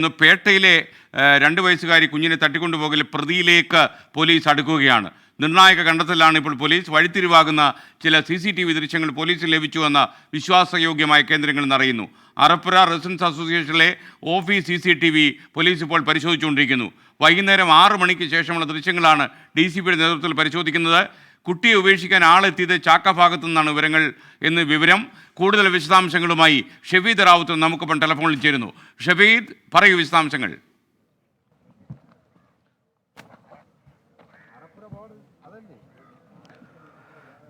ഇന്ന് പേട്ടയിലെ രണ്ട് വയസ്സുകാരി കുഞ്ഞിനെ തട്ടിക്കൊണ്ടുപോകൽ പ്രതിയിലേക്ക് പോലീസ് അടുക്കുകയാണ്. നിർണായക കണ്ടെത്തലാണ് ഇപ്പോൾ പോലീസ്. വഴിത്തിരിവാകുന്ന ചില സി സി ടി വി ദൃശ്യങ്ങൾ പോലീസിന് ലഭിച്ചുവെന്ന വിശ്വാസയോഗ്യമായ കേന്ദ്രങ്ങൾ എന്നറിയുന്നു. Arappura residence അസോസിയേഷനിലെ office C C T V police ഇപ്പോൾ പരിശോധിച്ചുകൊണ്ടിരിക്കുന്നു. വൈകുന്നേരം ആറ് മണിക്ക് ശേഷമുള്ള ദൃശ്യങ്ങളാണ് ഡി സി പിയുടെ നേതൃത്വത്തിൽ പരിശോധിക്കുന്നത്. കുട്ടിയെ ഉപേക്ഷിക്കാൻ ആളെത്തിയത് ചാക്ക ഭാഗത്തു നിന്നാണ് വിവരങ്ങൾ എന്ന് വിവരം. കൂടുതൽ വിശദാംശങ്ങളുമായി ഷെഫീദ് റാവുത്ത് നമുക്കിപ്പം ടെലഫോണിൽ ചേരുന്നു. ഷെഫീദ് പറയൂ വിശദാംശങ്ങൾ.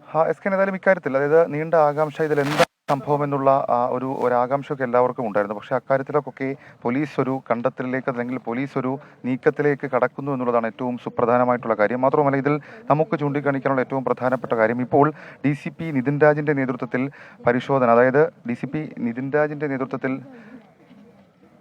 ആ എസ് കെ ഏതായാലും ഇക്കാര്യത്തിൽ അതായത് നീണ്ട ആകാംക്ഷ ഇതിൽ എന്താ സംഭവം എന്നുള്ള ഒരു ഒരു ആകാംക്ഷയൊക്കെ എല്ലാവർക്കും ഉണ്ടായിരുന്നു. പക്ഷേ അക്കാര്യത്തിലൊക്കെ പോലീസ് ഒരു കണ്ടെത്തലിലേക്ക് അല്ലെങ്കിൽ പോലീസ് ഒരു നീക്കത്തിലേക്ക് കടക്കുന്നു എന്നുള്ളതാണ് ഏറ്റവും സുപ്രധാനമായിട്ടുള്ള കാര്യം. മാത്രമല്ല ഇതിൽ നമുക്ക് ചൂണ്ടിക്കാണിക്കാനുള്ള ഏറ്റവും പ്രധാനപ്പെട്ട കാര്യം ഇപ്പോൾ ഡി സി പി നിതിൻ രാജിന്റെ നേതൃത്വത്തിൽ പരിശോധന അതായത് ഡി സി പി നിതിൻ രാജിന്റെ നേതൃത്വത്തിൽ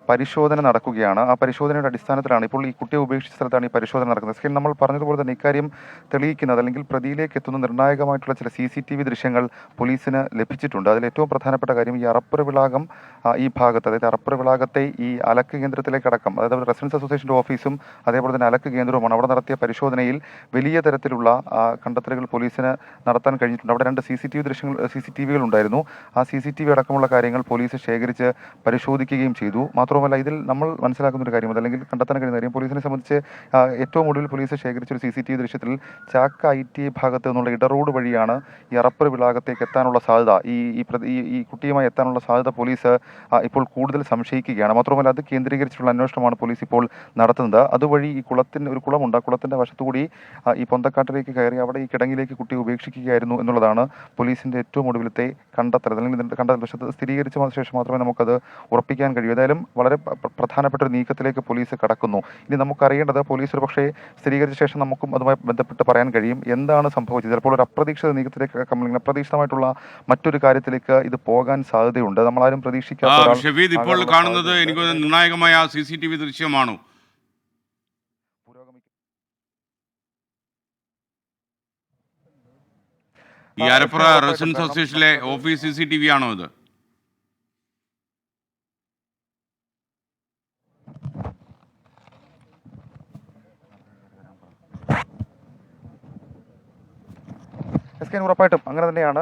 പരിശോധന നടക്കുകയാണ്. ആ പരിശോധനയുടെ അടിസ്ഥാനത്തിലാണ് ഇപ്പോൾ ഈ കുട്ടിയെ ഉപേക്ഷിച്ച സ്ഥലത്താണ് ഈ പരിശോധന നടക്കുന്നത്. സ്കിൻ നമ്മൾ പറഞ്ഞതുപോലെ തന്നെ ഇക്കാര്യം തെളിയിക്കുന്നത് അല്ലെങ്കിൽ പ്രതിയിലേക്ക് എത്തുന്ന നിർണായകമായിട്ടുള്ള ചില സി സി ടി വി ദൃശ്യങ്ങൾ പോലീസിന് ലഭിച്ചിട്ടുണ്ട്. അതിൽ ഏറ്റവും പ്രധാനപ്പെട്ട കാര്യം ഈ അറപ്പുര വിളാകം ഈ ഭാഗത്ത് അതായത് അറപ്പുര വിളാകത്തെ ഈ അലക്ക് കേന്ദ്രത്തിലേക്ക് അടക്കം അതായത് റെസിഡൻസ് അസോസിയേഷന്റെ ഓഫീസും അതേപോലെ തന്നെ അലക്ക് കേന്ദ്രവുമാണ് അവിടെ നടത്തിയ പരിശോധനയിൽ വലിയ തരത്തിലുള്ള കണ്ടെത്തലുകൾ പോലീസിന് നടത്താൻ കഴിഞ്ഞിട്ടുണ്ട്. അവിടെ രണ്ട് സി സി ടി വി ദൃശ്യങ്ങൾ സി സി ടി വികൾ ഉണ്ടായിരുന്നു. ആ സി സി ടി വി അടക്കമുള്ള കാര്യങ്ങൾ പോലീസ് ശേഖരിച്ച് പരിശോധിക്കുകയും ചെയ്തു. മാത്രമല്ല ഇതിൽ നമ്മൾ മനസ്സിലാക്കുന്ന ഒരു കാര്യം അല്ലെങ്കിൽ കണ്ടെത്താൻ കഴിയുന്ന കാര്യം പോലീസിനെ സംബന്ധിച്ച് ഏറ്റവും ഒടുവിൽ പോലീസ് ശേഖരിച്ച ഒരു സി സി ടി വി ദൃശ്യത്തിൽ ചാക്ക ഐ ടി ഭാഗത്ത് നിന്നുള്ള ഇടറോഡ് വഴിയാണ് ഈ അറപ്പർ വിളാകത്തേക്ക് എത്താനുള്ള സാധ്യത. ഈ ഈ പ്രതി ഈ- കുട്ടിയുമായി എത്താനുള്ള സാധ്യത പോലീസ് ഇപ്പോൾ കൂടുതൽ സംശയിക്കുകയാണ്. മാത്രമല്ല അത് കേന്ദ്രീകരിച്ചിട്ടുള്ള അന്വേഷണമാണ് പോലീസ് ഇപ്പോൾ നടത്തുന്നത്. അതുവഴി ഈ കുളത്തിന് ഒരു കുളമുണ്ട്. ആ കുളത്തിന്റെ വശത്തുകൂടി ഈ പൊന്തക്കാട്ടിലേക്ക് കയറി അവിടെ ഈ കിടങ്ങിലേക്ക് കുട്ടിയെ ഉപേക്ഷിക്കുകയായിരുന്നു എന്നുള്ളതാണ് പോലീസിന്റെ ഏറ്റവും ഒടുവിലത്തെ കണ്ടെത്തൽ. അല്ലെങ്കിൽ കണ്ടെത്തൽ സ്ഥിരീകരിച്ച ശേഷം മാത്രമേ നമുക്കത് ഉറപ്പിക്കാൻ കഴിയൂ. ഏതായാലും വളരെ പ്ര- പ്രധാനപ്പെട്ട ഒരു നീക്കത്തിലേക്ക് പോലീസ് കടക്കുന്നു. ഇനി നമുക്കറിയേണ്ടത് പോലീസ് ഒരു പക്ഷേ സ്ഥിരീകരിച്ച ശേഷം നമുക്കും അതുമായി ബന്ധപ്പെട്ട് പറയാൻ കഴിയും. എന്താണ് സംഭവിച്ചത്? ചിലപ്പോൾ ഒരു അപ്രതീക്ഷിത നീക്കത്തിലേക്ക് അല്ലെങ്കിൽ അപ്രതീക്ഷിതമായിട്ടുള്ള മറ്റൊരു കാര്യത്തിലേക്ക് ഇത് പോകാൻ സാധ്യതയുണ്ട്. നമ്മളാരും പ്രതീക്ഷിക്കാത്ത ഇപ്പോൾ കാണുന്നത് എനിക്ക് നിർണായകമായ സി സി ടി വി ദൃശ്യമാണോ. ഈ Arappura residence അസോസിയേഷനിലെ office C C T V ആണോ ഇത്? എസ് കെ ഉറപ്പായിട്ടും അങ്ങനെ തന്നെയാണ്.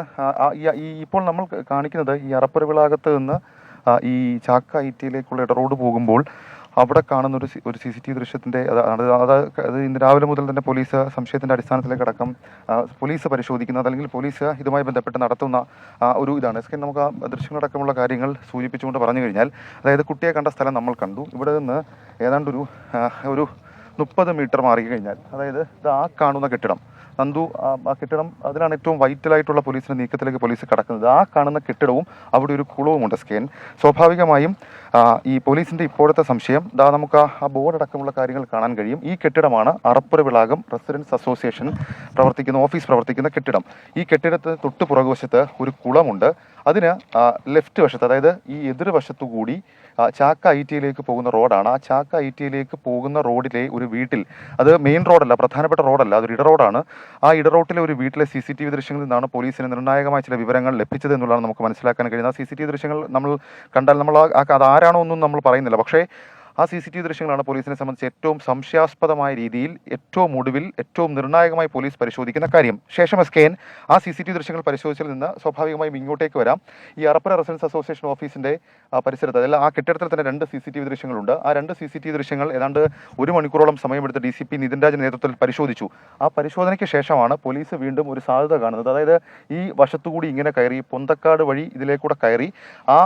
ഈ ഇപ്പോൾ നമ്മൾ കാണിക്കുന്നത് ഈ അറപ്പുര വിളാകത്ത് നിന്ന് ഈ ചാക്ക ഐ ടിയിലേക്കുള്ള ഇടറോഡ് പോകുമ്പോൾ അവിടെ കാണുന്ന ഒരു ഒരു സി സി ടി വി ദൃശ്യത്തിന്റെ അത് അത് ഇന്ന് രാവിലെ മുതൽ തന്നെ പോലീസ് സംശയത്തിന്റെ അടിസ്ഥാനത്തിലേക്കടക്കം അടക്കം പോലീസ് പരിശോധിക്കുന്നത് അല്ലെങ്കിൽ പോലീസ് ഇതുമായി ബന്ധപ്പെട്ട് നടത്തുന്ന ഒരു ഇതാണ്. എസ് നമുക്ക് ആ ദൃശ്യങ്ങളടക്കമുള്ള കാര്യങ്ങൾ സൂചിപ്പിച്ചുകൊണ്ട് പറഞ്ഞു കഴിഞ്ഞാൽ അതായത് കുട്ടിയെ കണ്ട സ്ഥലം നമ്മൾ കണ്ടു. ഇവിടെ നിന്ന് ഏതാണ്ട് ഒരു ആ, ഒരു മുപ്പത് മീറ്റർ മാറി കഴിഞ്ഞാൽ അതായത് ഇത് ആ കാണുന്ന കെട്ടിടം നന്ദു ആ കെട്ടിടം അതിനാണ് ഏറ്റവും വൈറ്റലായിട്ടുള്ള പോലീസിന്റെ നീക്കത്തിലേക്ക് പോലീസ് കടക്കുന്നത്. ആ കാണുന്ന കെട്ടിടവും അവിടെ ഒരു കുളവുമുണ്ട് സ്കേൻ. സ്വാഭാവികമായും ഈ പോലീസിന്റെ ഇപ്പോഴത്തെ സംശയം ദാ നമുക്ക് ആ- ആ ബോർഡ് അടക്കമുള്ള കാര്യങ്ങൾ കാണാൻ കഴിയും. ഈ കെട്ടിടമാണ് അറപ്പുര വിളാകം റെസിഡൻസ് അസോസിയേഷൻ പ്രവർത്തിക്കുന്ന ഓഫീസ് പ്രവർത്തിക്കുന്ന കെട്ടിടം. ഈ കെട്ടിടത്തിന് തൊട്ട് പുറകുവശത്ത് ഒരു കുളമുണ്ട്. അതിന് ലെഫ്റ്റ് വശത്ത് അതായത് ഈ എതിർവശത്തു കൂടി ചാക്ക ഐ ടിയിലേക്ക് പോകുന്ന റോഡാണ്. ആ ചാക്ക ഐ ടിയിലേക്ക് പോകുന്ന റോഡിലെ ഒരു വീട്ടിൽ അത് മെയിൻ റോഡല്ല പ്രധാനപ്പെട്ട റോഡല്ല അതൊരു ഇടറോഡാണ് ആ ഇടറോട്ടിലെ ഒരു വീട്ടിലെ സി സി ടി വി ദൃശ്യങ്ങളിൽ നിന്നാണ് പോലീസിന് നിർണായകമായ ചില വിവരങ്ങൾ ലഭിച്ചത് എന്നുള്ളതാണ് നമുക്ക് മനസ്സിലാക്കാൻ കഴിയുന്നത്. ആ സി സി ടി വി ദൃശ്യങ്ങൾ നമ്മൾ കണ്ടാൽ നമ്മൾ അത് ആരാണോ ഒന്നും നമ്മൾ പറയുന്നില്ല. പക്ഷേ ആ സി സി ടി വി ദൃശ്യങ്ങളാണ് പോലീസിനെ സംബന്ധിച്ച് ഏറ്റവും സംശയാസ്പദമായ രീതിയിൽ ഏറ്റവും ഒടുവിൽ ഏറ്റവും നിർണായകമായി പോലീസ് പരിശോധിക്കുന്ന കാര്യം. ശേഷം എസ് കെ എൻ ആ സി സി ടി വി ദൃശ്യങ്ങൾ പരിശോധിച്ചതിൽ നിന്ന് സ്വാഭാവികമായും ഇങ്ങോട്ടേക്ക് വരാം. ഈ അറപ്പുര റെസിഡൻസ് അസോസിയേഷൻ ഓഫീസിന്റെ ആ, പരിസരത്ത് അതായത് ആ കെട്ടിടത്തിൽ തന്നെ രണ്ട് സി സി ടി വി ദൃശ്യങ്ങളുണ്ട്. ആ രണ്ട് സി സി ടി വി ദൃശ്യങ്ങൾ ഏതാണ്ട് ഒരു മണിക്കൂറോളം സമയമെടുത്ത് D C P Nithin Raj നേതൃത്വത്തിൽ പരിശോധിച്ചു. ആ പരിശോധനയ്ക്ക് ശേഷമാണ് പോലീസ് വീണ്ടും ഒരു സാധ്യത കാണുന്നത്. അതായത് ഈ വശത്തുകൂടി ഇങ്ങനെ കയറി പൊന്തക്കാട് വഴി ഇതിലേക്കൂടെ കയറി ആ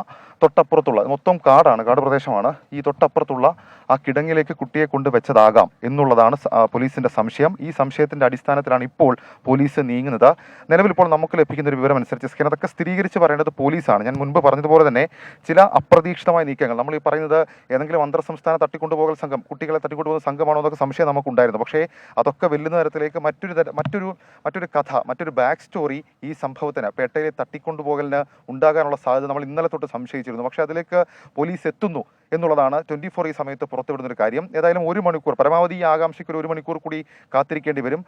തൊട്ടപ്പുറത്തുള്ള മൊത്തം കാടാണ് കാട് പ്രദേശമാണ്. ഈ തൊട്ടപ്പുറത്തുള്ള ആ കിടങ്ങിലേക്ക് കുട്ടിയെ കൊണ്ട് വെച്ചതാകാം എന്നുള്ളതാണ് പോലീസിന്റെ സംശയം. ഈ സംശയത്തിന്റെ അടിസ്ഥാനത്തിലാണ് ഇപ്പോൾ പോലീസ് നീങ്ങുന്നത്. നിലവിൽ ഇപ്പോൾ നമുക്ക് ലഭിക്കുന്ന ഒരു വിവരം അനുസരിച്ച് സ്കിൻ അതൊക്കെ സ്ഥിരീകരിച്ച് പറയേണ്ടത് പോലീസാണ്. ഞാൻ മുൻപ് പറഞ്ഞതുപോലെ തന്നെ ചില അപ്രതീക്ഷിതമായ നീക്കങ്ങൾ. നമ്മൾ ഈ പറയുന്നത് ഏതെങ്കിലും അന്തർ സംസ്ഥാന തട്ടിക്കൊണ്ടുപോകൽ സംഘം കുട്ടികളെ തട്ടിക്കൊണ്ടുപോകുന്ന സംഘമാണോ എന്നൊക്കെ സംശയം നമുക്കുണ്ടായിരുന്നു. പക്ഷേ അതൊക്കെ വെല്ലുന്ന തരത്തിലേക്ക് മറ്റൊരു മറ്റൊരു മറ്റൊരു കഥ മറ്റൊരു ബാക്ക് സ്റ്റോറി ഈ സംഭവത്തിന് പേട്ടയിലെ തട്ടിക്കൊണ്ടുപോകലിന് ഉണ്ടാകാനുള്ള സാധ്യത നമ്മൾ ഇന്നലെ തൊട്ട് സംശയിച്ചിരുന്നു. പക്ഷേ അതിലേക്ക് പോലീസ് എത്തുന്നു. എന്നുള്ളതാണ് ട്വന്റി ഫോർ ഈ സമയത്ത് പുറത്തുവിടുന്ന ഒരു കാര്യം. ഏതായാലും ഒരു മണിക്കൂർ പരമാവധി ഈ ആകാംക്ഷയ്ക്ക് ഒരു മണിക്കൂർ കൂടി കാത്തിരിക്കേണ്ടി വരും.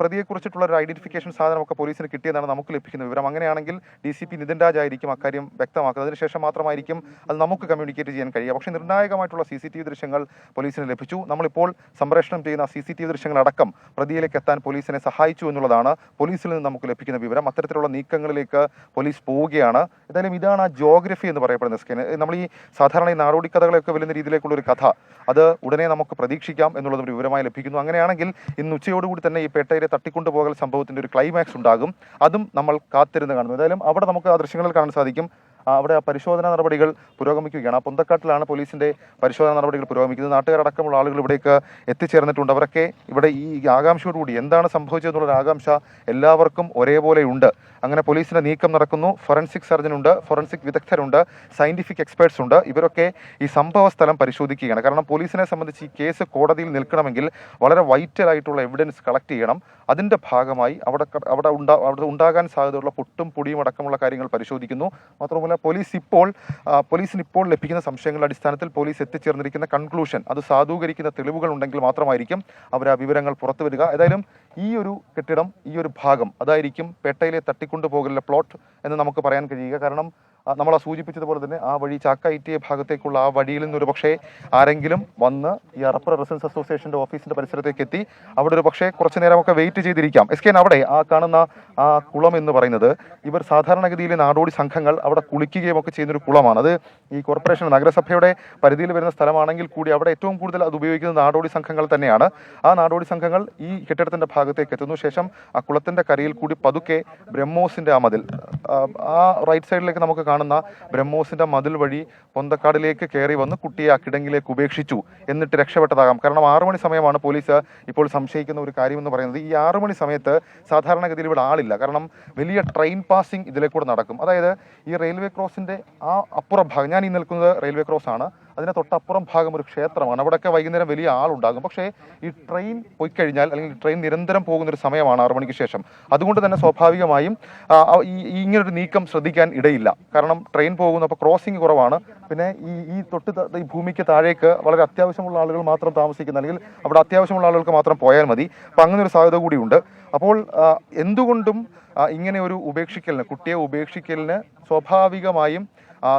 പ്രതിയെക്കുറിച്ചിട്ടുള്ള ഒരു ഐഡന്റിഫിക്കേഷൻ സാധനമൊക്കെ പോലീസിന് കിട്ടിയതാണ് നമുക്ക് ലഭിക്കുന്ന വിവരം. അങ്ങനെയാണെങ്കിൽ D C P Nithin Raj ആയിരിക്കും അക്കാര്യം വ്യക്തമാക്കുന്നത്. അതിനുശേഷം മാത്രമായിരിക്കും അത് നമുക്ക് കമ്മ്യൂണിക്കേറ്റ് ചെയ്യാൻ കഴിയുക. പക്ഷേ നിർണായകമായിട്ടുള്ള സി സി ടി വി ദൃശ്യങ്ങൾ പോലീസിന് ലഭിച്ചു. നമ്മളിപ്പോൾ സംപ്രേഷണം ചെയ്യുന്ന സി സി ടി വി ദൃശ്യങ്ങളടക്കം പ്രതിയിലേക്ക് എത്താൻ പോലീസിനെ സഹായിച്ചു എന്നുള്ളതാണ് പോലീസിൽ നിന്ന് നമുക്ക് ലഭിക്കുന്ന വിവരം. അത്തരത്തിലുള്ള നീക്കങ്ങളിലേക്ക് പോലീസ് പോവുകയാണ്. ഏതായാലും ഇതാണ് ആ ജോഗ്രഫി എന്ന് പറയപ്പെടുന്ന സ്കാൻ നമ്മൾ ഈ സാധാരണ ഈ നാടോടി കഥകളൊക്കെ വരുന്ന രീതിയിലേക്കുള്ള ഒരു കഥ. അത് ഉടനെ നമുക്ക് പ്രതീക്ഷിക്കാം എന്നുള്ളത് ഒരു വിവരമായി ലഭിക്കുന്നു. അങ്ങനെയാണെങ്കിൽ ഇന്ന് ഉച്ചയോടുകൂടി തന്നെ ഈ പേട്ടയിലെ തട്ടിക്കൊണ്ടുപോകൽ സംഭവത്തിന്റെ ഒരു ക്ലൈമാക്സ് ഉണ്ടാകും. അതും നമ്മൾ കാത്തിരുന്ന് കാണുന്നു ഏതായാലും അവിടെ നമുക്ക് ആ ദൃശ്യങ്ങളിൽ കാണാൻ സാധിക്കും. അവിടെ പരിശോധനാ നടപടികൾ പുരോഗമിക്കുകയാണ്. ആ പൊന്തക്കാട്ടിലാണ് പോലീസിന്റെ പരിശോധനാ നടപടികൾ പുരോഗമിക്കുന്നത്. നാട്ടുകാരടക്കമുള്ള ആളുകൾ ഇവിടേക്ക് എത്തിച്ചേർന്നിട്ടുണ്ട്. അവരൊക്കെ ഇവിടെ ഈ ആകാംക്ഷയോടുകൂടി എന്താണ് സംഭവിച്ചതെന്നുള്ളൊരു ആകാംക്ഷ എല്ലാവർക്കും ഒരേപോലെ ഉണ്ട് അങ്ങനെ പോലീസിന്റെ നീക്കം നടക്കുന്നു. ഫോറൻസിക് സർജനുണ്ട് ഫോറൻസിക് വിദഗ്ധരുണ്ട് സയന്റിഫിക് എക്സ്പേർട്സ് ഉണ്ട്. ഇവരൊക്കെ ഈ സംഭവ സ്ഥലം പരിശോധിക്കുകയാണ്. കാരണം പോലീസിനെ സംബന്ധിച്ച് ഈ കേസ് കോടതിയിൽ നിൽക്കണമെങ്കിൽ വളരെ വൈറ്റൽ ആയിട്ടുള്ള എവിഡൻസ് കളക്ട് ചെയ്യണം. അതിന്റെ ഭാഗമായി അവിടെ അവിടെ ഉണ്ടാ അവിടെ ഉണ്ടാകാൻ സാധ്യതയുള്ള പൊട്ടും പൊടിയും അടക്കമുള്ള കാര്യങ്ങൾ പരിശോധിക്കുന്നു. മാത്രമല്ല പോലീസ് ഇപ്പോൾ പോലീസിന് ഇപ്പോൾ ലഭിക്കുന്ന സംശയങ്ങളുടെ അടിസ്ഥാനത്തിൽ പോലീസ് എത്തിച്ചേർന്നിരിക്കുന്ന കൺക്ലൂഷൻ അത് സാധൂകരിക്കുന്ന തെളിവുകൾ ഉണ്ടെങ്കിൽ മാത്രമായിരിക്കും അവർ ആ വിവരങ്ങൾ പുറത്തു വരിക ഏതായാലും ഈ ഒരു കെട്ടിടം ഈ ഒരു ഭാഗം അതായിരിക്കും പേട്ടയിലെ തട്ടിക്കൊണ്ടുപോകലിലെ പ്ലോട്ട് എന്ന് നമുക്ക് പറയാൻ കഴിയുക. കാരണം നമ്മൾ സൂചിപ്പിച്ചതുപോലെ തന്നെ ആ വഴി ചാക്ക ഐ ടി ഐ ഭാഗത്തേക്കുള്ള ആ വഴിയിൽ ഒരു പക്ഷേ ആരെങ്കിലും വന്ന് ഈ അറപ്പുറ റെസിഡൻസ് അസോസിയേഷന്റെ ഓഫീസിന്റെ പരിസരത്തേക്ക് എത്തി അവിടെ ഒരു പക്ഷേ കുറച്ചു നേരമൊക്കെ വെയിറ്റ് ചെയ്തിരിക്കാം. എസ് കെ അവിടെ ആ കാണുന്ന ആ കുളം എന്ന് പറയുന്നത് ഇവർ സാധാരണഗതിയിൽ നാടോടി സംഘങ്ങൾ അവിടെ കുളിക്കുകയും ഒക്കെ ചെയ്യുന്നൊരു കുളമാണ്. അത് ഈ കോർപ്പറേഷൻ നഗരസഭയുടെ പരിധിയിൽ വരുന്ന സ്ഥലമാണെങ്കിൽ കൂടി അവിടെ ഏറ്റവും കൂടുതൽ അത് ഉപയോഗിക്കുന്നത് നാടോടി സംഘങ്ങൾ തന്നെയാണ്. ആ നാടോടി സംഘങ്ങൾ ഈ കെട്ടിടത്തിന്റെ ഭാഗത്തേക്ക് എത്തുന്നു ശേഷം ആ കുളത്തിന്റെ കരയിൽ കൂടി പതുക്കെ ബ്രഹ്മോസിന്റെ ആ മതിൽ ആ, റൈറ്റ് സൈഡിലേക്ക് നമുക്ക് കാണുന്ന ബ്രഹ്മോസിന്റെ മതിൽ വഴി പൊന്തക്കാടിലേക്ക് കയറി വന്ന് കുട്ടിയെ ആ കിടങ്ങിലേക്ക് ഉപേക്ഷിച്ചു എന്നിട്ട് രക്ഷപ്പെട്ടതാകാം. കാരണം ആറു മണി സമയമാണ് പോലീസ് ഇപ്പോൾ സംശയിക്കുന്ന ഒരു കാര്യം എന്ന് പറയുന്നത്. ഈ ആറു മണി സമയത്ത് സാധാരണഗതിയിൽ ഇവിടെ ആളില്ല. കാരണം വലിയ ട്രെയിൻ പാസിംഗ് ഇതിലെ നടക്കും. അതായത് ഈ റെയിൽവേ ക്രോസിന്റെ ആ അപ്പുറം ഭാഗം ഞാൻ ഈ നിൽക്കുന്നത് റെയിൽവേ ക്രോസ് ആണ്. അതിന് തൊട്ടപ്പുറം ഭാഗം ഒരു ക്ഷേത്രമാണ്. അവിടെയൊക്കെ വൈകുന്നേരം വലിയ ആളുണ്ടാകും. പക്ഷേ ഈ ട്രെയിൻ പോയി കഴിഞ്ഞാൽ അല്ലെങ്കിൽ ട്രെയിൻ നിരന്തരം പോകുന്ന ഒരു സമയമാണ് ആറു മണിക്ക് ശേഷം. അതുകൊണ്ട് തന്നെ സ്വാഭാവികമായും ഈ ഇങ്ങനൊരു നീക്കം ശ്രദ്ധിക്കാൻ ഇടയില്ല. കാരണം ട്രെയിൻ പോകുന്നു അപ്പോൾ ക്രോസിംഗ് കുറവാണ്. പിന്നെ ഈ ഈ തൊട്ട് ഈ ഭൂമിക്ക് താഴേക്ക് വളരെ അത്യാവശ്യമുള്ള ആളുകൾ മാത്രം താമസിക്കുന്ന അല്ലെങ്കിൽ അവിടെ അത്യാവശ്യമുള്ള ആളുകൾക്ക് മാത്രം പോയാൽ മതി. അപ്പം അങ്ങനെ ഒരു സാധ്യത കൂടിയുണ്ട്. അപ്പോൾ എന്തുകൊണ്ടും ഇങ്ങനെ ഒരു ഉപേക്ഷിക്കലിന് കുട്ടിയെ ഉപേക്ഷിക്കലിന് സ്വാഭാവികമായും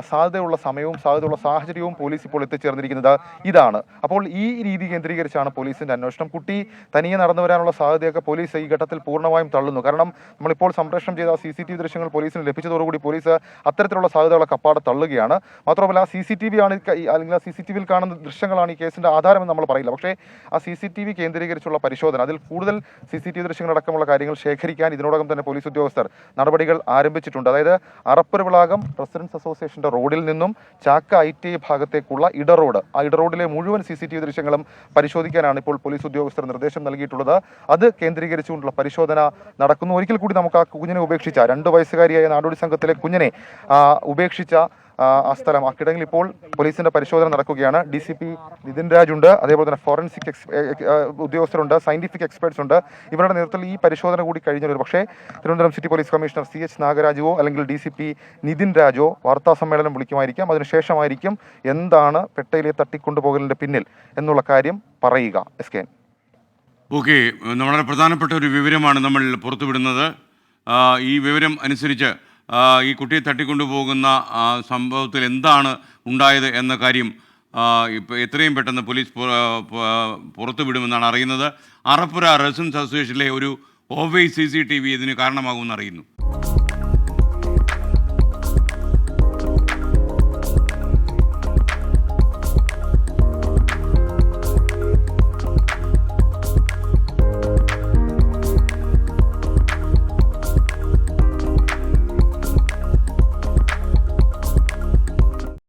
സാധ്യതയുള്ള സമയവും സാധ്യതയുള്ള സാഹചര്യവും പോലീസ് ഇപ്പോൾ എത്തിച്ചേർന്നിരിക്കുന്നത് ഇതാണ്. അപ്പോൾ ഈ രീതി കേന്ദ്രീകരിച്ചാണ് പോലീസിന്റെ അന്വേഷണം. കുട്ടി തനിയെ നടന്നു വരാനുള്ള സാധ്യതയൊക്കെ പോലീസ് ഈ ഘട്ടത്തിൽ പൂർണമായും തള്ളുന്നു. കാരണം നമ്മളിപ്പോൾ സംപ്രേഷണം ചെയ്ത സി സി ടി വി ദൃശ്യങ്ങൾ പോലീസിന് ലഭിച്ചതോടുകൂടി പോലീസ് അത്തരത്തിലുള്ള സാധ്യതകളൊക്കെ അപ്പാടെ തള്ളുകയാണ്. മാത്രമല്ല സി സി ടി വി ആണ് അല്ലെങ്കിൽ ആ സി സി ടി വിയിൽ കാണുന്ന ദൃശ്യങ്ങളാണ് ഈ കേസിന്റെ ആധാരമെന്ന് നമ്മൾ പറയില്ല. പക്ഷേ ആ സി സി ടി വി കേന്ദ്രീകരിച്ചുള്ള പരിശോധന അതിൽ കൂടുതൽ സി സി ടി വി ദൃശ്യങ്ങളടക്കമുള്ള കാര്യങ്ങൾ ശേഖരിക്കാൻ ഇതിനോടകം തന്നെ പോലീസ് ഉദ്യോഗസ്ഥർ നടപടികൾ ആരംഭിച്ചിട്ടുണ്ട്. അതായത് അറപ്പുരവിളാകം റെസിഡൻസ് അസോസിയേഷന്റെ റോഡിൽ നിന്നും ചാക്ക ഐ ടി ഭാഗത്തേക്കുള്ള ഇട റോഡ്. ആ ഇട റോഡിലെ മുഴുവൻ സി സി ടി വി ദൃശ്യങ്ങളും പരിശോധിക്കാനാണ് ഇപ്പോൾ പോലീസ് ഉദ്യോഗസ്ഥർ നിർദ്ദേശം നൽകിയിട്ടുള്ളത്. അത് കേന്ദ്രീകരിച്ചുകൊണ്ടുള്ള പരിശോധന നടക്കുന്നു. ഒരിക്കൽ കൂടി നമുക്ക് ആ കുഞ്ഞിനെ ഉപേക്ഷിച്ച രണ്ട് വയസ്സുകാരിയായ നാടോടി സംഘത്തിലെ കുഞ്ഞിനെ ഉപേക്ഷിച്ച ആ, സ്ഥലം ആ കിടങ്ങിൽ ഇപ്പോൾ പോലീസിന്റെ പരിശോധന നടക്കുകയാണ്. D C P Nithin Raj ഉണ്ട് അതേപോലെ തന്നെ ഫോറൻസിക് ഉദ്യോഗസ്ഥരുണ്ട് സയന്റിഫിക് എക്സ്പേർട്സ് ഉണ്ട്. ഇവരുടെ നേതൃത്വത്തിൽ ഈ പരിശോധന കൂടി കഴിഞ്ഞ ഒരു പക്ഷേ Thiruvananthapuram city police commissioner C H നാഗരാജുവോ അല്ലെങ്കിൽ ഡി സി പി നിതിൻ രാജോ വാർത്താ സമ്മേളനം വിളിക്കുമായിരിക്കാം. അതിനുശേഷമായിരിക്കും എന്താണ് പെട്ടയിലെ തട്ടിക്കൊണ്ടുപോകലിന്റെ പിന്നിൽ എന്നുള്ള കാര്യം പറയുക. എസ് കെ ഓക്കെ വളരെ പ്രധാനപ്പെട്ട ഒരു വിവരമാണ് നമ്മൾ പുറത്തുവിടുന്നത്. ഈ വിവരം അനുസരിച്ച് ഈ കുട്ടിയെ തട്ടിക്കൊണ്ടുപോകുന്ന സംഭവത്തിൽ എന്താണ് ഉണ്ടായത് എന്ന കാര്യം ഇപ്പോൾ എത്രയും പെട്ടെന്ന് പോലീസ് പുറത്തു വിടുമെന്നാണ് അറിയുന്നത്. അറപ്പുര റെസിഡൻസ് അസോസിയേഷനിലെ ഒരു ഓവൈ സി സി ടി വി ഇതിന് കാരണമാകുമെന്ന് അറിയുന്നു.